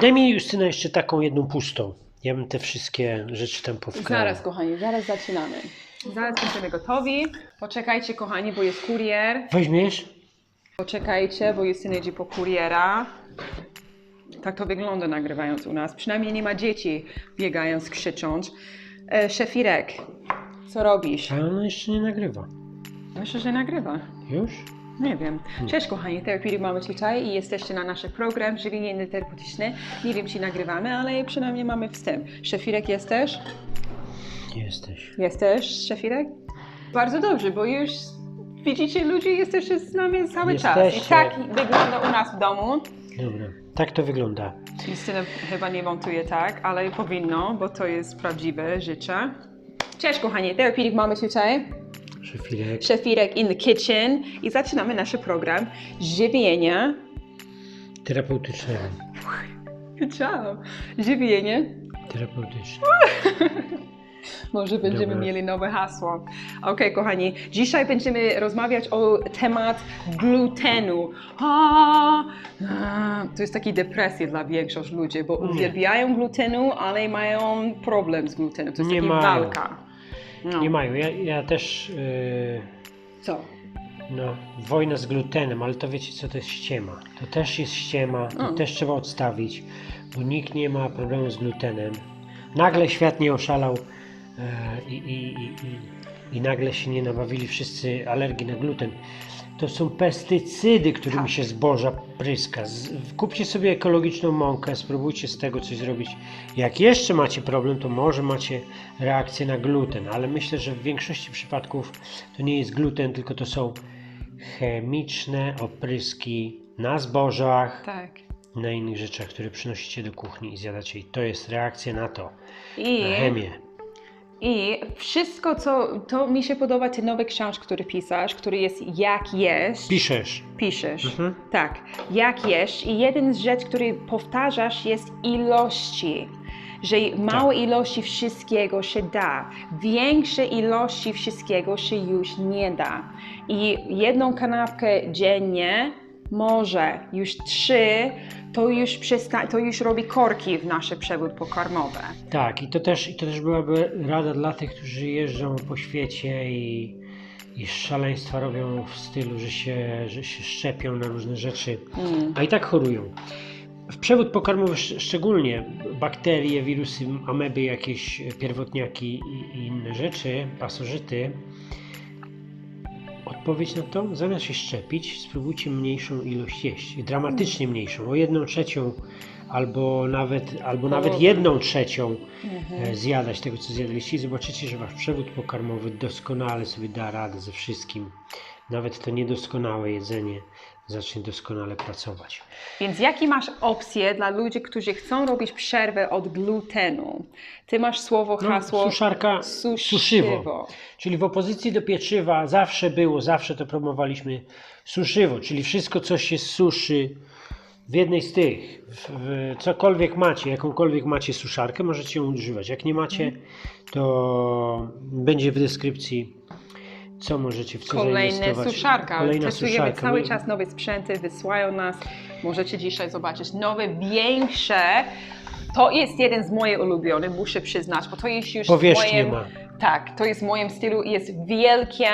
Daj mi Justyna jeszcze taką jedną pustą. Ja bym te wszystkie rzeczy tam powkładał. Zaraz, kochani, zaraz zaczynamy. Zaraz będziemy gotowi. Poczekajcie, kochani, bo jest kurier. Weźmiesz? Poczekajcie, bo Justyna idzie po kuriera. Tak to wygląda nagrywając u nas. Przynajmniej nie ma dzieci biegając, krzycząc. E, szefirek, co robisz? A ona jeszcze nie nagrywa. Myślę, że nagrywa. Już? Nie wiem. Cześć kochani, Therapeutic mamy tutaj i jesteście na nasz program Żywienie Terapeutyczne. Nie wiem, czy nagrywamy, ale przynajmniej mamy wstęp. Szefirek jesteś? Jesteś. Jesteś, Szefirek? Bardzo dobrze, bo już widzicie, ludzie jesteście z nami cały czas. I Jesteście. tak wygląda u nas w domu. Dobra. Tak to wygląda. Justyna chyba nie montuje tak, ale powinno, bo to jest prawdziwe życie. Cześć kochani, Therapeutic mamy tutaj. Szefirek. Szefirek in the kitchen i zaczynamy nasz program Żywienie. Terapeutycznego. Good job. Żywienie. Terapeutyczne. Może będziemy Dobra. mieli nowe hasło. Ok, kochani, dzisiaj będziemy rozmawiać o temat glutenu. A, a, to jest taki depresja dla większości ludzi, bo Nie. uwielbiają glutenu, ale mają problem z glutenem. To jest Nie taka walka. No. Nie mają. Ja, ja też... Yy, Co? no, wojna z glutenem, ale to wiecie co to jest ściema. To też jest ściema. To też trzeba odstawić, bo nikt nie ma problemu z glutenem. Nagle świat nie oszalał i, i, i, i, i nagle się nie nabawili wszyscy alergii na gluten. To są pestycydy, którymi Tak. się zboża pryska. Kupcie sobie ekologiczną mąkę, spróbujcie z tego coś zrobić. Jak jeszcze macie problem, to może macie reakcję na gluten, ale myślę, że w większości przypadków to nie jest gluten, tylko to są chemiczne opryski na zbożach, Tak. na innych rzeczach, które przynosicie do kuchni i zjadacie. I to jest reakcja na to, I, na chemię. I wszystko, co to mi się podoba, te nowe książki, które pisasz, który jest jak jest. Piszesz. Piszesz. Mhm. Tak, jak jesz i jeden z rzeczy, który powtarzasz jest ilości. Że małe Tak. ilości wszystkiego się da, większe ilości wszystkiego się już nie da. I jedną kanapkę dziennie, może już trzy, to już, przysta- to już robi korki w nasze przewód pokarmowe. Tak, i to też, i to też byłaby rada dla tych, którzy jeżdżą po świecie i, i szaleństwa robią w stylu, że się, że się szczepią na różne rzeczy, Mm. a i tak chorują. W przewód pokarmowy sz- szczególnie bakterie, wirusy, ameby, jakieś pierwotniaki i, i inne rzeczy, pasożyty. Odpowiedź na to, zamiast się szczepić, spróbujcie mniejszą ilość jeść. Dramatycznie mniejszą, o jedną trzecią albo nawet, albo nawet jedną trzecią Mhm. e, zjadać tego, co zjadliście i zobaczycie, że wasz przewód pokarmowy doskonale sobie da radę ze wszystkim. Nawet to niedoskonałe jedzenie zacznie doskonale pracować. Więc jakie masz opcje dla ludzi, którzy chcą robić przerwę od glutenu? Ty masz słowo, No, hasło suszarka, suszywo. suszywo. Czyli w opozycji do pieczywa zawsze było, zawsze to promowaliśmy suszywo, czyli wszystko, co się suszy w jednej z tych, w, w, cokolwiek macie, jakąkolwiek macie suszarkę, możecie ją używać. Jak nie macie, to będzie w deskrypcji, co możecie, w co Kolejne suszarka. Kolejna Testujemy suszarka. cały czas nowe sprzęty, wysyłają nas. Możecie dzisiaj zobaczyć nowe, większe. To jest jeden z moich ulubionych, muszę przyznać, bo to jest już moim, ma. Tak, to jest w moim stylu jest wielkie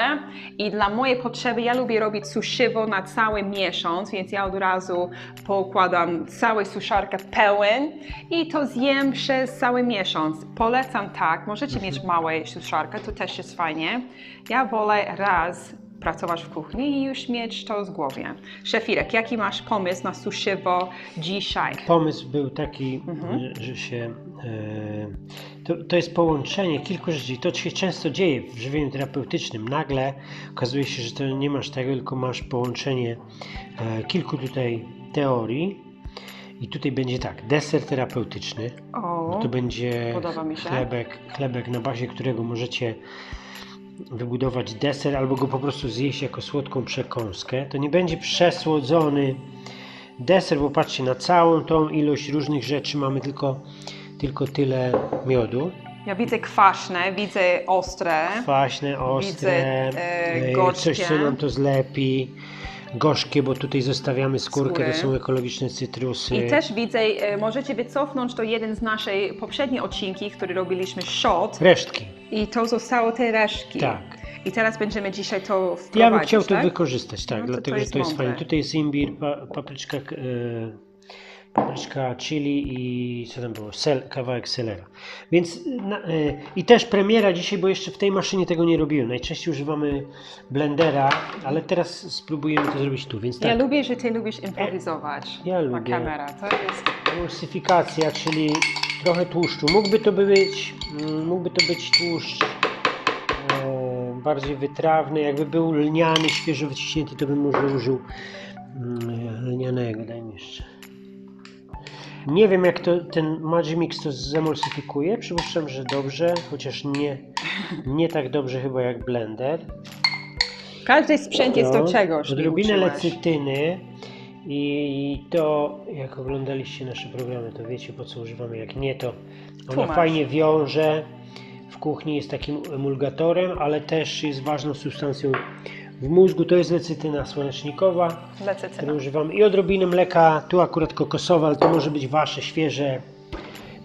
i dla mojej potrzeby ja lubię robić suszywo na cały miesiąc, więc ja od razu pokładam całą suszarkę pełen i to zjem przez cały miesiąc. Polecam tak, możecie mieć małe suszarkę, to też jest fajnie. Ja wolę raz pracować w kuchni i już mieć to z głowie. Szefirek, jaki masz pomysł na suszywo dzisiaj? Pomysł był taki, Mhm. że, się. E, to, to jest połączenie kilku rzeczy. To się często dzieje w żywieniu terapeutycznym. Nagle okazuje się, że to nie masz tego, tylko masz połączenie e, kilku tutaj teorii. I tutaj będzie tak, deser terapeutyczny. O, To będzie chlebek, chlebek, na bazie którego możecie wybudować deser albo go po prostu zjeść jako słodką przekąskę. To nie będzie przesłodzony deser, bo patrzcie, na całą tą ilość różnych rzeczy mamy tylko, tylko tyle miodu. ja widzę kwaśne, widzę ostre. Kwaśne, ostre, Widzę, e, e, gorzkie. coś co nam to zlepi. Gorzkie, bo tutaj zostawiamy skórkę, Skórę. to są ekologiczne cytrusy. I też widzę, e, możecie wycofnąć to jeden z naszej poprzednich odcinki, który robiliśmy shot Resztki. i to zostało te resztki. Tak. I teraz będziemy dzisiaj to wprowadzić, Ja bym chciał to tak? wykorzystać, tak, No to dlatego to że jest to jest mądre. fajne. Tutaj jest imbir, pa, papryczka, e, papryczka chili i co tam było? Sel, kawałek selera. Więc na, e, i też premiera dzisiaj, bo jeszcze w tej maszynie tego nie robiłem. Najczęściej używamy blendera, ale teraz spróbujemy to zrobić tu, więc tak. Ja lubię, że ty lubisz improwizować Ja na lubię. kamerę. To jest... Emulsyfikacja, czyli trochę tłuszczu. Mógłby to być, mm, mógłby to być tłuszcz e, bardziej wytrawny. Jakby był lniany, świeżo wyciśnięty, to bym może użył mm, lnianego. Daj mi jeszcze. Nie wiem, jak to, ten Magimix to zemulsyfikuje. Przypuszczam, że dobrze, chociaż nie, nie tak dobrze chyba jak blender. Każdy sprzęt jest do czegoś. mnie Odrobinę lecytyny i to, jak oglądaliście nasze programy, to wiecie po co używamy. Jak nie, to ona Tłumacz. fajnie wiąże. W kuchni jest takim emulgatorem, ale też jest ważną substancją w mózgu. To jest lecytyna słonecznikowa, Lecytyna. którą używamy. I odrobinę mleka, tu akurat kokosowe, ale to może być wasze świeże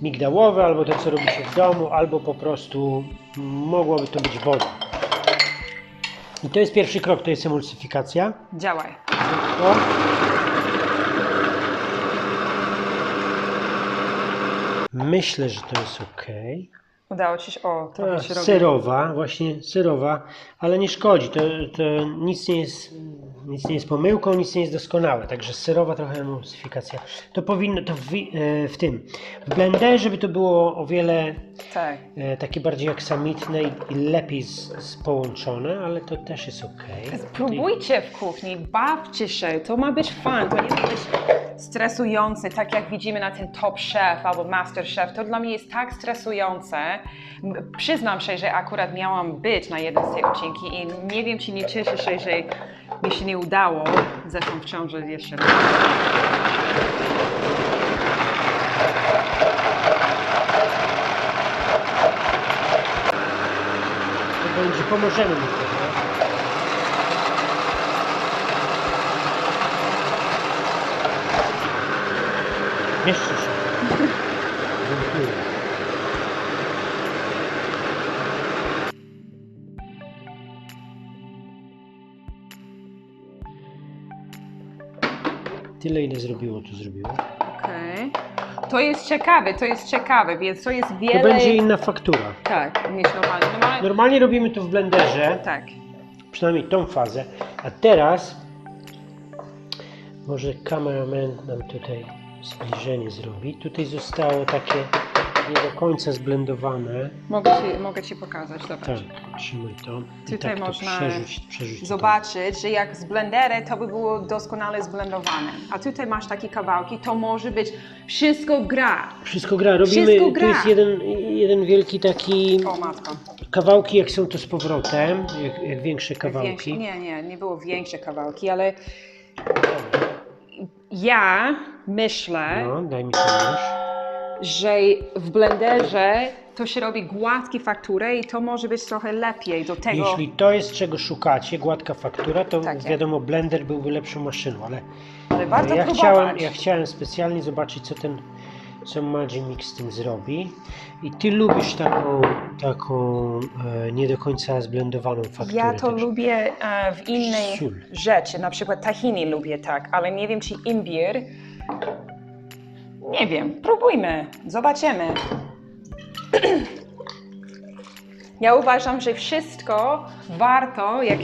migdałowe, albo to co robicie w domu, albo po prostu mogłoby to być woda. I to jest pierwszy krok, to jest emulsyfikacja. Działaj. Myślę, że to jest ok. Udało ci się. O, Ta się robi. serowa, właśnie serowa, ale nie szkodzi. To, to nic, nie jest, nic nie jest pomyłką, nic nie jest doskonałe. Także serowa trochę emulsyfikacja. To powinno, to w, e, w tym, w blenderze by to było o wiele Tak. e, takie bardziej aksamitne i, i lepiej z, z połączone, ale to też jest ok. Próbujcie w kuchni, bawcie się, to ma być fun, to nie ma być stresujące, tak jak widzimy na ten Top Chef albo Master Chef. To dla mnie jest tak stresujące. Przyznam się, że akurat miałam być na jednym z tych odcinki i nie wiem, czy nie cieszę się, że mi się nie udało. Zresztą w ciąży jeszcze będzie, pomożemy mu Tyle ile zrobiło, to zrobiło. Okej. To jest ciekawe, to jest ciekawe, więc to jest wiele... To będzie inna faktura. Tak, niż normalnie. normalnie... Normalnie robimy to w blenderze. Tak. przynajmniej tą fazę. A teraz może kameraman nam tutaj zbliżenie zrobi. Tutaj zostało takie nie do końca zblendowane. Mogę ci, mogę ci pokazać, zobacz. Tak, trzymaj to. I Tutaj tak to można przerzuć, przerzuć to zobaczyć, że jak z blenderem to by było doskonale zblendowane. A tutaj masz takie kawałki, to może być wszystko gra. Wszystko gra. Robimy, Wszystko tu gra. jest jeden, jeden wielki taki, O matko. kawałki jak są to z powrotem, jak, jak większe Większe, kawałki. nie, nie, nie było większe kawałki, ale ja myślę, No, daj mi to już. Że w blenderze to się robi gładkie faktury i to może być trochę lepiej do tego. Jeśli to jest czego szukacie, gładka faktura, to Tak jest. wiadomo, blender byłby lepszą maszyną, ale Ale warto ja próbować. chciałem, ja chciałem specjalnie zobaczyć, co ten co Magimix z tym zrobi. I ty lubisz taką, taką e, nie do końca zblendowaną fakturę. Ja to także- lubię e, w innej Sól. rzeczy, na przykład tahini lubię tak, ale nie wiem czy imbir. Nie wiem, próbujmy, zobaczymy. Ja uważam, że wszystko warto, jak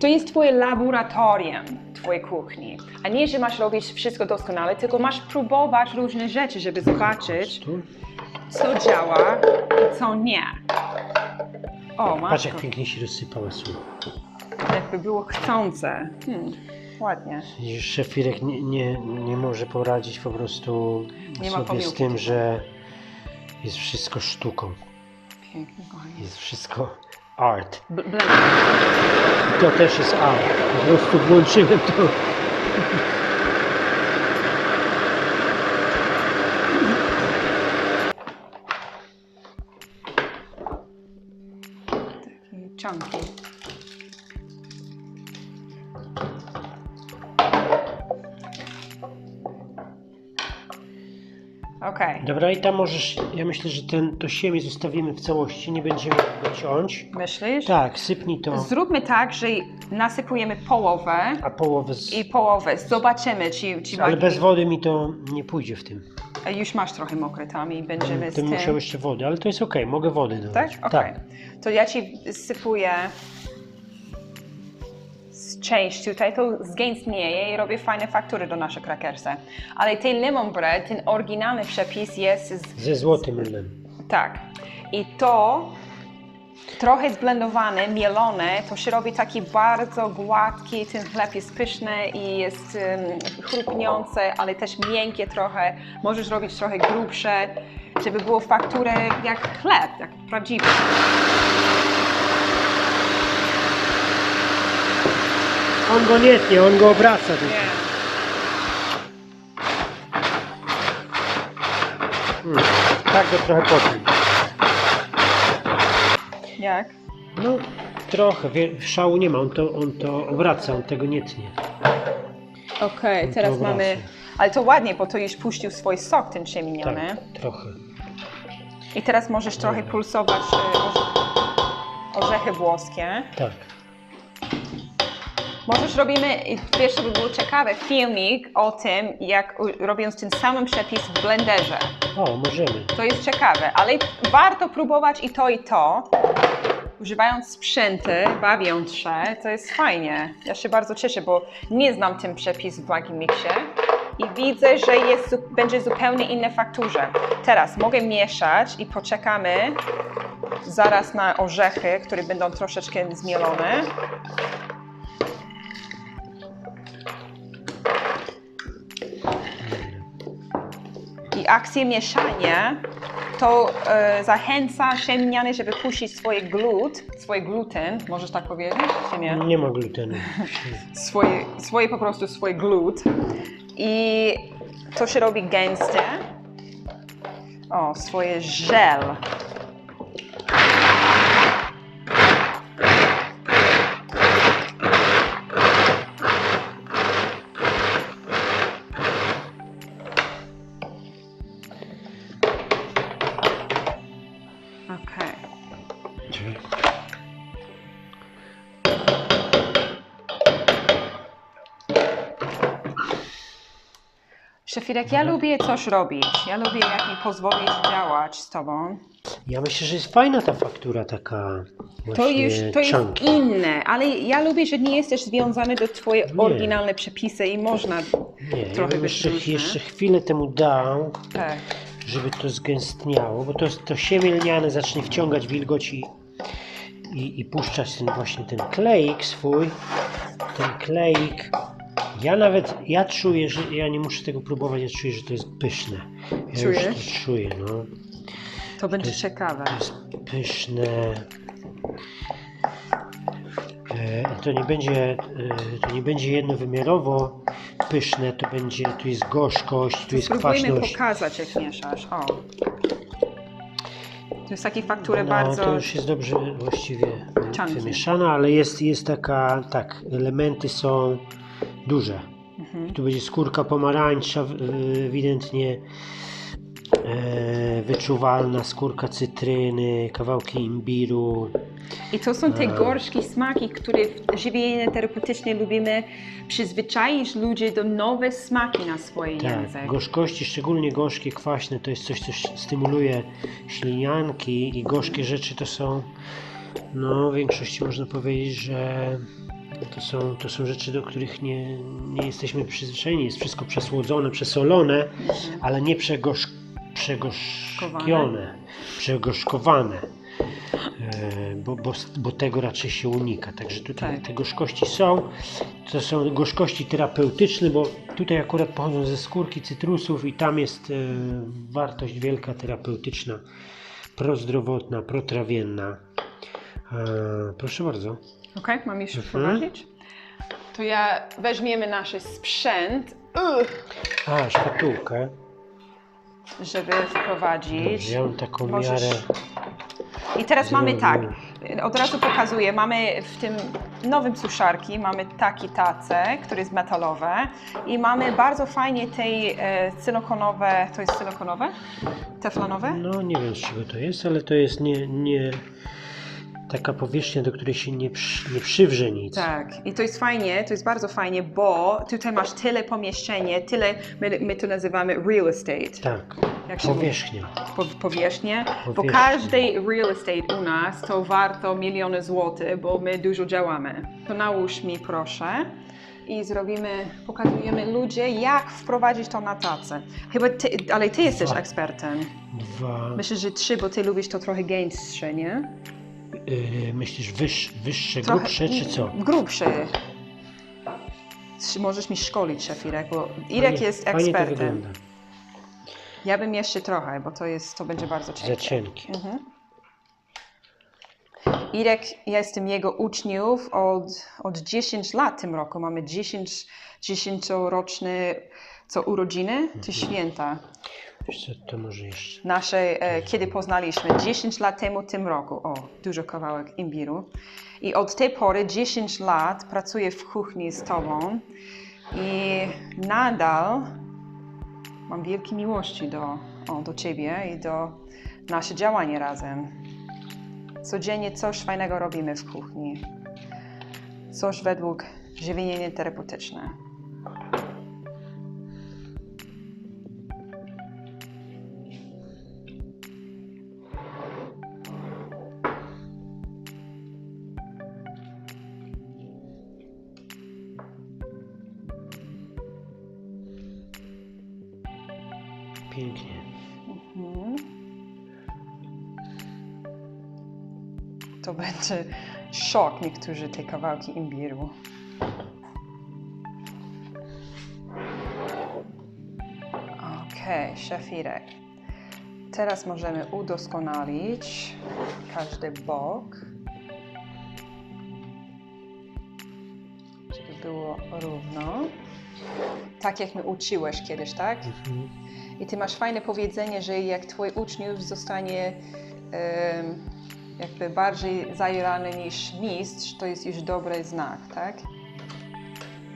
to jest twoje laboratorium twojej kuchni, a nie, że masz robić wszystko doskonale, tylko masz próbować różne rzeczy, żeby zobaczyć, co działa i co nie. O, Patrz, jak matko. pięknie się rozsypała sól. Jakby było chcące. Hmm, ładnie. Widzisz, szef Irek nie, nie, nie może poradzić po prostu Nie sobie z tym, tutaj. że jest wszystko sztuką. Pięknie, kochanie. Jest wszystko art. To też jest art. Po prostu włączyłem to. Taki chunky. Okej. Dobra, i tam możesz, ja myślę, że ten, to siemię zostawimy w całości, nie będziemy go ciąć. Myślisz? Tak, sypnij to, Zróbmy tak, że nasypujemy połowę a połowę z... i połowę. Zobaczymy, czy, czy Ale bez wody mi to nie pójdzie w tym. Już masz trochę mokre tam i będziemy z tym. musiał jeszcze wody, ale to jest okej, mogę wody dodać. Tak? Okej. To ja ci sypuję część tutaj, to zgęstnieje i robię fajne faktury do naszych krakersy. Ale ten lemon bread, ten oryginalny przepis jest z, Ze złotym lnem. tak. I to trochę zblendowane, mielone, to się robi taki bardzo gładki, ten chleb jest pyszny i jest um, chrupniący, ale też miękkie trochę. Możesz robić trochę grubsze, żeby było fakturę jak chleb, jak prawdziwy. On go nie tnie, on go obraca. tylko. Hmm. Tak go trochę potnij. Jak? No, trochę, wie, szału nie ma, on to, on to obraca, on tego nie tnie. Okej, teraz mamy... Ale to ładnie, bo to już puścił swój sok, ten. Tak, trochę. I teraz możesz trochę pulsować e, orze- orzechy włoskie. Tak. Możesz robimy, wiesz, to by było ciekawe, filmik o tym, jak robiąc ten sam przepis w blenderze. O, możemy. To jest ciekawe, ale warto próbować i to, i to. Używając sprzęty, bawiąc się, to jest fajnie. Ja się bardzo cieszę, bo nie znam ten przepis w Maggi Mixie i widzę, że jest, będzie zupełnie inne fakturze. Teraz mogę mieszać i poczekamy zaraz na orzechy, które będą troszeczkę zmielone. I akcję mieszania to e, zachęca siemieniany, żeby puścić swoje glut, swoje gluten, możesz tak powiedzieć, czy nie? Nie ma glutenu. Swoje, swoje po prostu swój glut. I to się robi gęste. O, swoje żel. Okej. Szefirek, ja lubię coś robić. Ja lubię, jak mi pozwolić działać z tobą. Ja myślę, że jest fajna ta faktura taka To właśnie już to jest chunky. inne, ale ja lubię, że nie jesteś związany do twoje Nie. oryginalne przepisy i można Nie, ja trochę bym być jeszcze, różne. jeszcze chwilę temu dał, Tak. Żeby to zgęstniało, bo to, to siemię lniane zacznie wciągać wilgoć i, i, i puszczać ten właśnie ten kleik swój, ten kleik. Ja nawet, ja czuję, że ja nie muszę tego próbować, ja czuję, że to jest pyszne. Ja już Czujesz? to czuję, no. To będzie jest- ciekawe. To jest pyszne. E, To nie będzie, e, to nie będzie jednowymiarowo pyszne, to będzie, tu jest gorzkość, tu jest Spróbujmy kwaśność. pokazać, jak mieszasz. O. To jest taki fakturę No, bardzo... to już jest dobrze właściwie Chunky. wymieszana, ale jest, jest taka, tak, elementy są duże. Mhm. Tu będzie skórka pomarańcza, ewidentnie e, wyczuwalna, skórka cytryny, kawałki imbiru. I to są te gorzkie smaki, które w żywieniu terapeutycznym lubimy przyzwyczaić ludzi do nowe smaki na swoje Tak, język. gorzkości, szczególnie gorzkie, kwaśne, to jest coś, co stymuluje ślinianki i gorzkie rzeczy to są, no w większości można powiedzieć, że to są, to są rzeczy, do których nie, nie jesteśmy przyzwyczajeni. Jest wszystko przesłodzone, przesolone, ale nie przegorzk, przegorzkione, przegorzkowane. E, Bo, bo, bo tego raczej się unika. Także tutaj Tak. te gorzkości są. To są gorzkości terapeutyczne, bo tutaj akurat pochodzą ze skórki cytrusów i tam jest e, wartość wielka terapeutyczna, prozdrowotna, protrawienna. E, proszę bardzo. Okej, mam już Mhm. wprowadzić? To ja weźmiemy nasz sprzęt, uch, A, szkatułkę. żeby wprowadzić. Dobrze, ja mam taką Możesz- miarę. I teraz mamy tak, od razu pokazuję, mamy w tym nowym suszarki, mamy taki tace, które jest metalowe i mamy bardzo fajnie tej e, siliconowe, to jest siliconowe? Teflonowe? No nie wiem z czego to jest, ale to jest nie, nie taka powierzchnia, do której się nie, przy, nie przywrze nic. Tak, i to jest fajnie, to jest bardzo fajnie, bo tutaj masz tyle pomieszczenie, tyle, my, my to nazywamy real estate, Tak, Jak powierzchnia. po, bo każdy real estate u nas to warto miliony złotych, bo my dużo działamy. To nałóż mi proszę i zrobimy, pokazujemy ludzie, jak wprowadzić to na tacę. Chyba ty, ale ty jesteś Dwa. ekspertem. Dwa, Myślę, że trzy, bo ty lubisz to trochę gęstsze, nie? Yy, myślisz wyż, wyższe, Trochę- grubsze czy co? Grubsze. Czy Możesz mi szkolić, szef Irek, bo Irek Fajnie- jest Fajnie to ekspertem. wygląda. Ja bym jeszcze trochę, bo to, jest, to będzie bardzo. Za cienkie. Mhm. Irek, ja jestem jego uczniów od, od 10 lat tym roku. Mamy 10, 10-roczne co urodziny, to święta Wiesz co, to może jeszcze. nasze, e, kiedy poznaliśmy 10 lat temu tym roku. O, dużo kawałek imbiru. I od tej pory 10 lat pracuję w kuchni z tobą i nadal mam wielkie miłości do, o, do ciebie i do nasze działanie razem. Codziennie coś fajnego robimy w kuchni. Coś według żywienie terapeutyczne. Pięknie. Mhm. To będzie szok niektórzy te kawałki imbiru. Okej, szefirek. Teraz możemy udoskonalić każdy bok, żeby było równo. Tak jak mnie uczyłeś kiedyś, tak? Mhm. I ty masz fajne powiedzenie, że jak twój uczniów zostanie jakby bardziej zajarany niż mistrz, to jest już dobry znak, tak?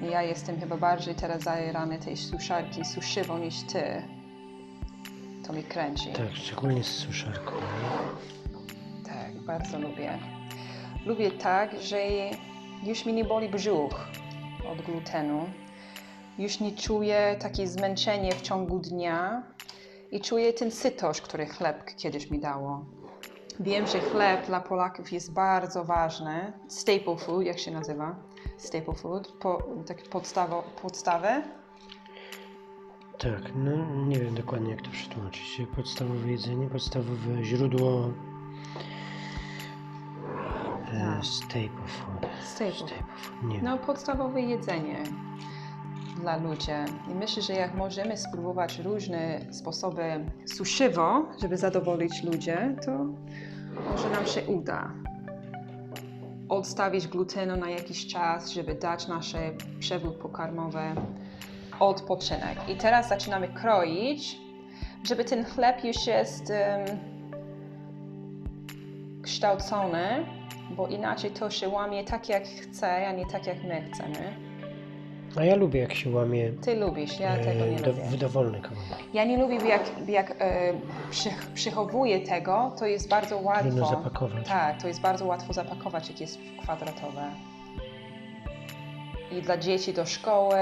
I ja jestem chyba bardziej teraz zajarany tej suszarki suszywą niż ty. To mi kręci. Tak, szczególnie z suszarką. Tak, bardzo lubię. Lubię tak, że już mi nie boli brzuch od glutenu. Już nie czuję takie zmęczenie w ciągu dnia i czuję ten sytość, który chleb kiedyś mi dało. Wiem, że chleb dla Polaków jest bardzo ważny. Staple food, jak się nazywa? Staple food, po, tak podstawo, podstawę. Tak, no nie wiem dokładnie jak to przetłumaczyć. Podstawowe jedzenie, podstawowe źródło. E, Tak. staple food. Staple. Staple food. Nie No, podstawowe jedzenie dla ludzi. I myślę, że jak możemy spróbować różne sposoby suszywo, żeby zadowolić ludzi, to może nam się uda. Odstawić glutenu na jakiś czas, żeby dać nasze przewód pokarmowy odpoczynek. I teraz zaczynamy kroić, żeby ten chleb już jest em, kształcony, bo inaczej to się łamie tak jak chce, a nie tak jak my chcemy. A ja lubię jak się łamie Ty lubisz, ja tego e, nie do, lubię. w dowolne kawałki. Ja nie lubię, jak, jak e, przy, przychowuję tego, to jest bardzo łatwo. Trudno zapakować. Tak, to jest bardzo łatwo zapakować, jak jest kwadratowe. I dla dzieci do szkoły,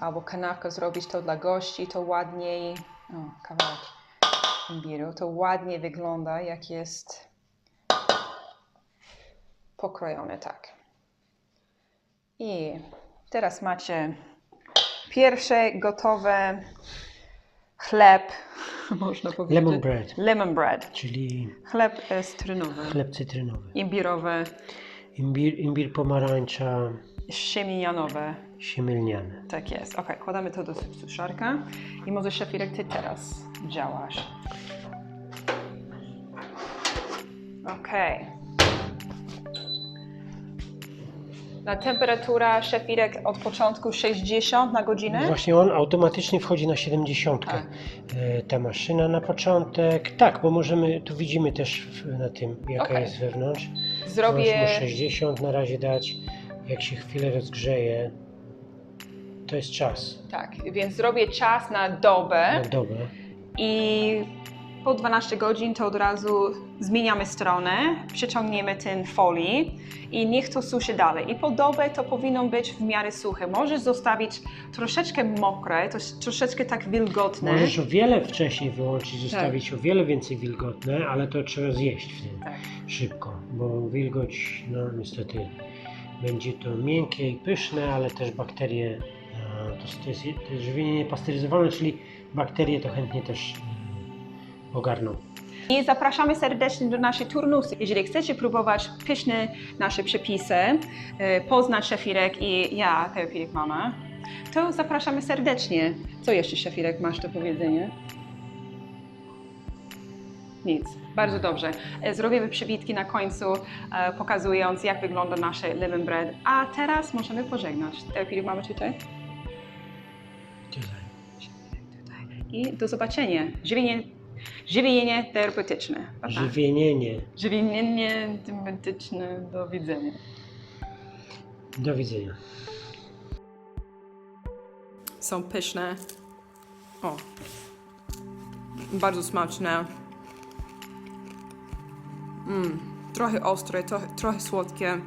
albo kanapkę zrobić to dla gości, to ładniej, o, kawałek imbiru, to ładnie wygląda, jak jest pokrojone, tak. I teraz macie pierwsze gotowe chleb, można powiedzieć. Lemon bread, Lemon bread. czyli Chleb e, cytrynowy, chleb cytrynowy. imbirowy, Imbir, imbir pomarańcza, siemienianowy. siemielniane. Tak jest. Ok, kładamy to do suszarka i może szefirek ty teraz działasz. Ok. Na temperatura szefirek od początku 60 na godzinę? Właśnie on automatycznie wchodzi na 70. Tak. E, Ta maszyna na początek. Tak, bo możemy, tu widzimy też na tym, jaka Okej. jest wewnątrz. Zrobię... Możesz mu 60 na razie dać. Jak się chwilę rozgrzeje, to jest czas Tak, więc zrobię czas na dobę na dobę. i po 12 godzin to od razu zmieniamy stronę, przyciągniemy ten folii i niech to suszy dalej. I po dobę to powinno być w miarę suche. Możesz zostawić troszeczkę mokre, to troszeczkę tak wilgotne. Możesz o wiele wcześniej wyłączyć, zostawić o wiele więcej wilgotne, ale to trzeba zjeść wtedy Tak. szybko, bo wilgoć, no niestety, będzie to miękkie i pyszne, ale też bakterie, e, to, jest, to jest żywienie niepasteryzowane, czyli bakterie to chętnie też ogarną. I zapraszamy serdecznie do naszej turnusy. Jeżeli chcecie próbować pyszne nasze przepisy, e, poznać szefirek i ja, Teofilek Mama, to zapraszamy serdecznie. Co jeszcze szefirek masz do powiedzenia? Nic. Bardzo dobrze. E, Zrobimy przybitki na końcu, e, pokazując jak wygląda nasze lemon bread. A teraz możemy pożegnać. Teofilek mamy tutaj? I do zobaczenia. Żywienie, żywienie terapeutyczne. Pa. Żywienienie. Żywienie terapeutyczne. Do widzenia. Do widzenia. Są pyszne. O. Bardzo smaczne. Mm. Trochę ostre, trochę, trochę słodkie.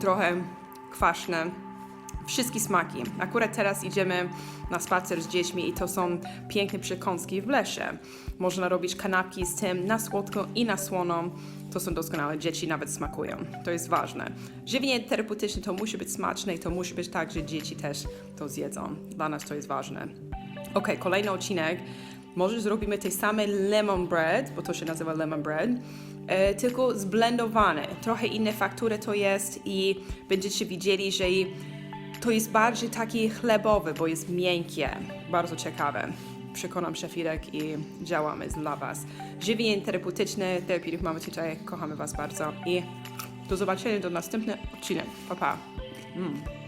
Trochę kwaśne. Wszystkie smaki. Akurat teraz idziemy na spacer z dziećmi i to są piękne przekąski w lesie. Można robić kanapki z tym na słodko i na słono. To są doskonałe. Dzieci nawet smakują. To jest ważne. Żywienie terapeutyczne to musi być smaczne i to musi być tak, że dzieci też to zjedzą. Dla nas to jest ważne. Ok, kolejny odcinek. Może zrobimy tej samej lemon bread, bo to się nazywa lemon bread, e, tylko zblendowane. Trochę inne faktury to jest i będziecie widzieli, że to jest bardziej taki chlebowy, bo jest miękkie. Bardzo ciekawe. Przekonam szefirek i działamy dla Was. Żywienie terapeutyczne, terapii mamy tutaj. Kochamy Was bardzo i do zobaczenia do następnego odcinek. Pa, pa. Mm.